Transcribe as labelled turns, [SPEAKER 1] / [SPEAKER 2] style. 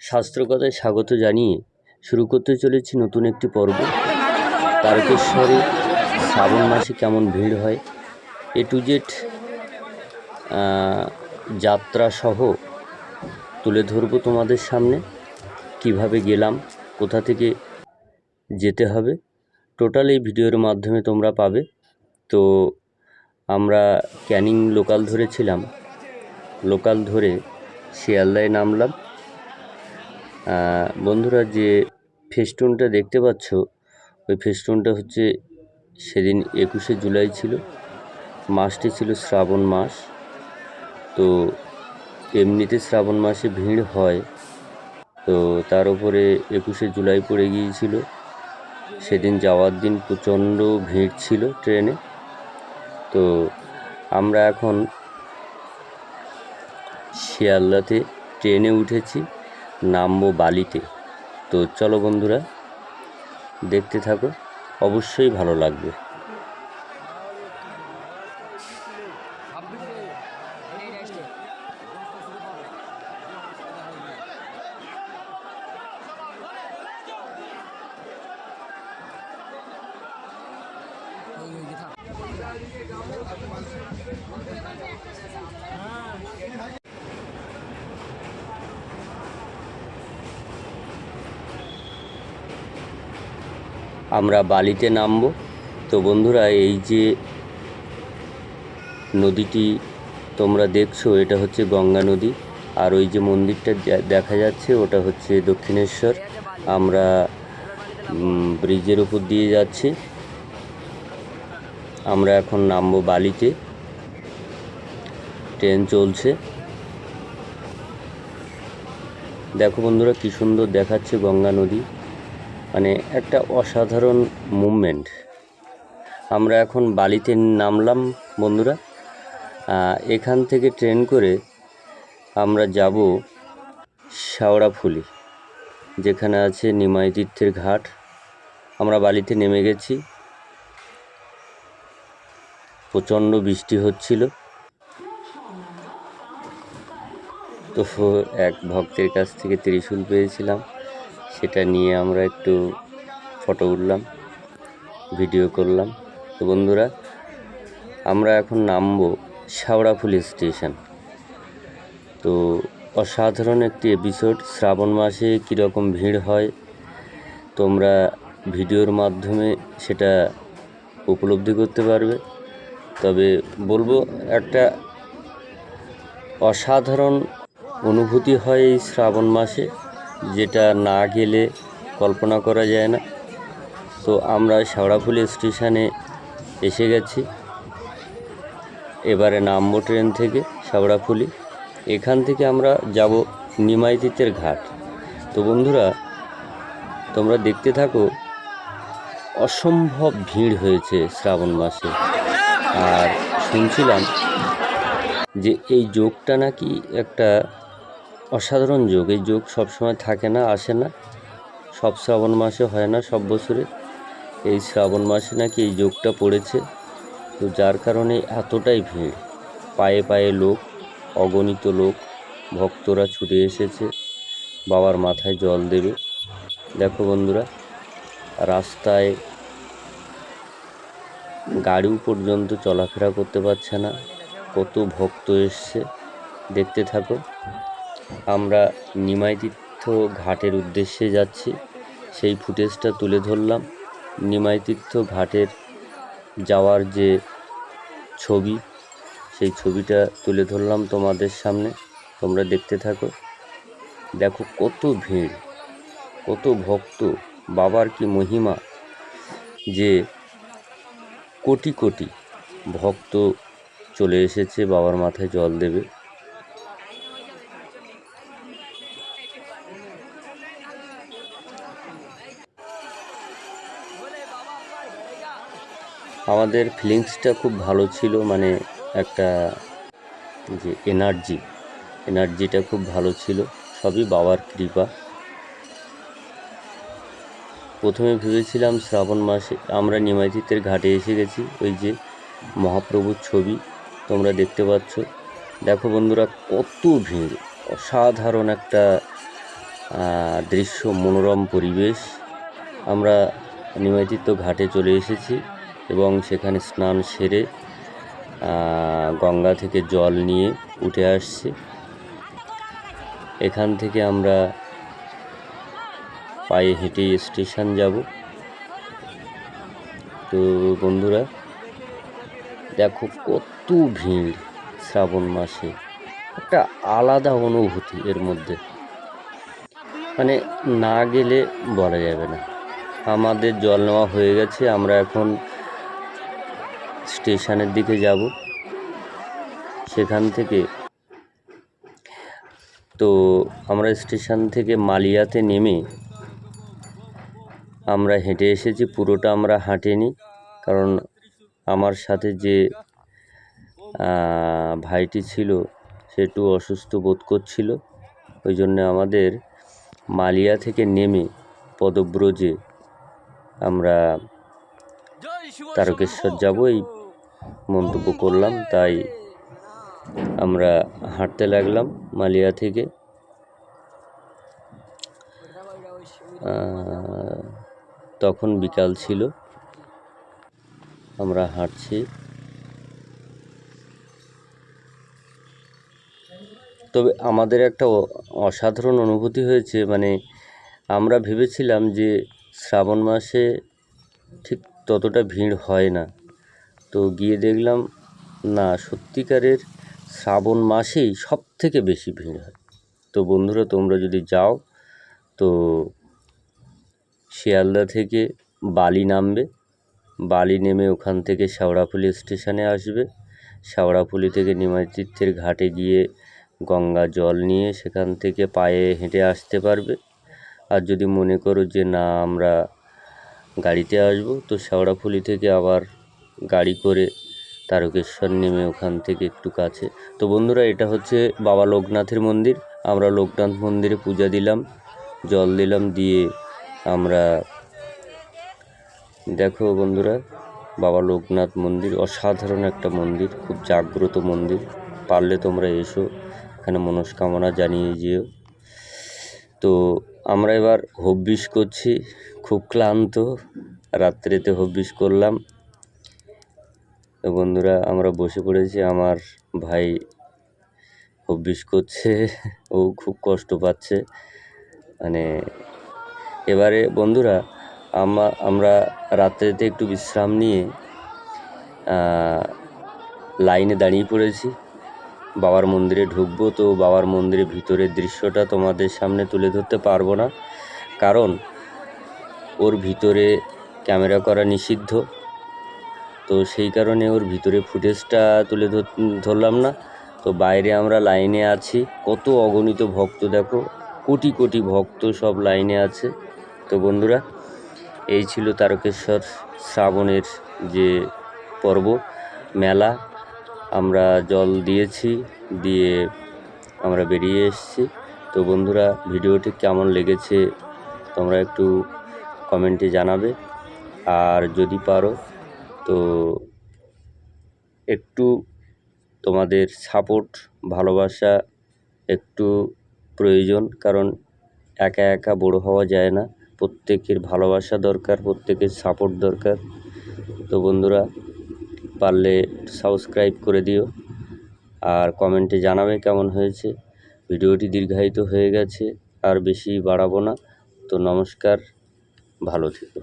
[SPEAKER 1] শাস্ত্রকথায় স্বাগত জানিয়ে শুরু করতে চলেছি নতুন একটি পর্ব। তারকেশ্বরে শ্রাবণ মাসে কেমন ভিড় হয়, এ টু জেড যাত্রা সহ তুলে ধরবো তোমাদের সামনে। কীভাবে গেলাম, কোথা থেকে যেতে হবে, টোটাল এই ভিডিওর মাধ্যমে তোমরা পাবে। তো আমরা ক্যানিং লোকাল ধরেছিলাম, লোকাল ধরে শিয়ালদায় নামলাম। বন্ধুরা যে ফেস্টুনটা দেখতে পাচ্ছ, ওই ফেস্টুনটা হচ্ছে সেদিন একুশে জুলাই ছিল। মাসটি ছিল শ্রাবণ মাস। তো এমনিতে শ্রাবণ মাসে ভিড় হয়। তো তার উপরে একুশে জুলাই পড়ে গিয়েছিল। সেদিন যাওয়ার দিন প্রচণ্ড ভিড় ছিল ট্রেনে। তো আমরা এখন শিয়ালদাতে ট্রেনে উঠেছি। নামবো বালিতে। তো চলো বন্ধুরা দেখতে থাকো অবশ্যই ভালো লাগবে। আমরা বালিতে নামব। তো বন্ধুরা, এই যে নদীটি তোমরা দেখছ, এটা হচ্ছে গঙ্গা নদী। আর ওই যে মন্দিরটা দেখা যাচ্ছে, ওটা হচ্ছে দক্ষিণেশ্বর। আমরা ব্রিজের উপর দিয়ে যাচ্ছি। আমরা এখন নামবো বালিতে। ট্রেন চলছে। দেখো বন্ধুরা, কি সুন্দর দেখাচ্ছে গঙ্গা নদী। মানে একটা অসাধারণ মুভমেন্ট আমরা এখন বালিতে নামলাম, বন্ধুরা। এখান থেকে ট্রেন করে আমরা যাব শাওড়াফুলি, যেখানে আছে নিমাই তীর্থের ঘাট। আমরা বালিতে নেমে গেছি। প্রচণ্ড বৃষ্টি হচ্ছিল। তো এক ভক্তের কাছ থেকে ত্রিশূল পেয়েছিলাম। সেটা নিয়ে আমরা একটু ফটো উঠলাম ভিডিও করলাম। তো বন্ধুরা, আমরা এখন নামবো শাওড়াফুলি স্টেশন। তো অসাধারণ একটি এপিসোড শ্রাবণ মাসে কীরকম ভিড় হয়, তোমরা ভিডিওর মাধ্যমে সেটা উপলব্ধি করতে পারবে। তবে বলব, একটা অসাধারণ অনুভূতি হয় এই শ্রাবণ মাসে। যেটা না গেলে কল্পনা করা যায় না। তো আমরা শেওড়াফুলি স্টেশনে এসে গেছি। এবারে নামবো ট্রেন থেকে শেওড়াফুলি এখান থেকে আমরা যাব নিমাইতিতের ঘাট। তো বন্ধুরা, তোমরা দেখতে থাকো, অসম্ভব ভিড় হয়েছে শ্রাবণ মাসে। আর শুনছিলাম যে এই যোগটা নাকি একটা অসাধারণ যোগ, এই যোগ সবসময় থাকে না, আসে না, সব শ্রাবণ মাসে হয় না, সব বছরে। এই শ্রাবণ মাসে নাকি এই যোগটা পড়েছে, তো যার কারণে এতটাই ভিড়। পায়ে পায়ে লোক, অগণিত লোক, ভক্তরা ছুটে এসেছে, বাবার মাথায় জল দেবে। দেখো বন্ধুরা, রাস্তায় গাড়িও পর্যন্ত চলাফেরা করতে পারছে না, কত ভক্ত এসছে, দেখতে থাকো। আমরা নিমাইতীর্থ ঘাটের উদ্দেশ্যে যাচ্ছি। সেই ফুটেজটা তুলে ধরলাম। নিমাইতীর্থ ঘাটের যাওয়ার যে ছবি, সেই ছবিটা তুলে ধরলাম তোমাদের সামনে। তোমরা দেখতে থাকো। দেখো কত ভিড়, কত ভক্ত, বাবার কি মহিমা যে কোটি কোটি ভক্ত চলে এসেছে বাবার মাথায় জল দেবে। আমাদের ফিলিংসটা খুব ভালো ছিল মানে একটা যে এনার্জি এনার্জিটা খুব ভালো ছিল, সবই বাবার কৃপা। প্রথমে ভেবেছিলাম শ্রাবণ মাসে আমরা নিমাইতিতের ঘাটে এসে গেছি, ওই যে মহাপ্রভুর ছবি তোমরা দেখতে পাচ্ছ। দেখো বন্ধুরা, কত ভিড়, অসাধারণ একটা দৃশ্য, মনোরম পরিবেশ। আমরা নিমজ্জিত ঘাটে চলে এসেছি। এবং সেখানে স্নান সেরে গঙ্গা থেকে জল নিয়ে উঠে আসছি। এখান থেকে আমরা পায়ে হেঁটে স্টেশন যাব। তো বন্ধুরা, দেখো কত ভিড় শ্রাবণ মাসে। একটা আলাদা অনুভূতি এর মধ্যে। মানে না গেলে বলা যাবে না। আমাদের জল নেওয়া হয়ে গেছে, আমরা এখন স্টেশনের দিকে যাব। সেখান থেকে তো আমরা স্টেশন থেকে মালিয়াতে নেমে আমরা হেঁটে এসেছি। পুরোটা আমরা হাঁটিনি কারণ আমার সাথে যে ভাইটি ছিল সে একটু অসুস্থ বোধ করছিল। ওই জন্য আমাদের মালিয়া থেকে নেমে পদব্রজে আমরা তারকেশ্বর যাব। এই মন্তব্য করলাম, তাই আমরা হাঁটতে লাগলাম মালিয়া থেকে। তখন বিকাল ছিল। আমরা হাঁটছি। তবে আমাদের একটা অসাধারণ অনুভূতি হয়েছে মানে আমরা ভেবেছিলাম যে শ্রাবণ মাসে ঠিক ততটা ভিড় হয় না। তো গিয়ে দেখলাম, না, সত্যিকারের শ্রাবণ মাসেই সব থেকে বেশি ভিড় হয়। তো বন্ধুরা, তোমরা যদি যাও, তো শিয়ালদা থেকে বালি নামবে। বালি নেমে ওখান থেকে শেওড়াফুলি স্টেশনে আসবে। শেওড়াফুলি থেকে নিমাইতীর্থের ঘাটে গিয়ে গঙ্গা জল নিয়ে সেখান থেকে পায়ে হেঁটে আসতে পারবে। আর যদি মনে করো যে, না, আমরা গাড়িতে আসব, তো শেওড়াফুলি থেকে আবার গাড়ি করে তারকেশ্বর নেমে ওখান থেকে একটু কাছে। তো বন্ধুরা, এটা হচ্ছে বাবা লোকনাথের মন্দির। আমরা লোকনাথ মন্দিরে পূজা দিলাম, জল দিলাম, দিয়ে আমরা দেখো বন্ধুরা, বাবা লোকনাথ মন্দির অসাধারণ একটা মন্দির, খুব জাগ্রত মন্দির। পারলে তোমরা এসো, এখানে মনস্কামনা জানিয়ে যেও। তো আমরা এবার হব্বিস করছি, খুব ক্লান্ত, রাত্রেতে হব্বিস করলাম। তো বন্ধুরা, আমরা বসে পড়েছি। আমার ভাই হব্বিস করছে, ও খুব কষ্ট পাচ্ছে। মানে এবারে বন্ধুরা, আমা, আমরা রাত্রেতে একটু বিশ্রাম নিয়ে লাইনে দাঁড়িয়ে পড়েছি। বাবার মন্দিরে ঢুকবো তো বাবার মন্দিরের ভিতরের দৃশ্যটা তোমাদের সামনে তুলে ধরতে পারব না। কারণ ওর ভিতরে ক্যামেরা করা নিষিদ্ধ। তো সেই কারণে ওর ভিতরে ফুটেজটা তুলে ধরলাম না। তো বাইরে আমরা লাইনে আছি। কত অগণিত ভক্ত দেখো, কোটি কোটি ভক্ত সব লাইনে আছে। তো বন্ধুরা, এই ছিল তারকেশ্বর শ্রাবণের যে পর্ব, মেলা। আমরা জল দিয়েছি, দিয়ে আমরা বেরিয়ে এসেছি। তো বন্ধুরা, ভিডিওটি কেমন লেগেছে তোমরা একটু কমেন্টে জানাবে। আর যদি পারো তো একটু তোমাদের সাপোর্ট ভালোবাসা একটু প্রয়োজন, কারণ একা একা বড় হওয়া যায় না। প্রত্যেকের ভালোবাসা দরকার, প্রত্যেকের সাপোর্ট দরকার। তো বন্ধুরা, পারলে সাবস্ক্রাইব করে দিও। আর কমেন্টে জানাবে কেমন হয়েছে। ভিডিওটি দীর্ঘায়িত হয়ে গেছে, আর বেশি বাড়াবো না। তো নমস্কার, ভালো থেকো।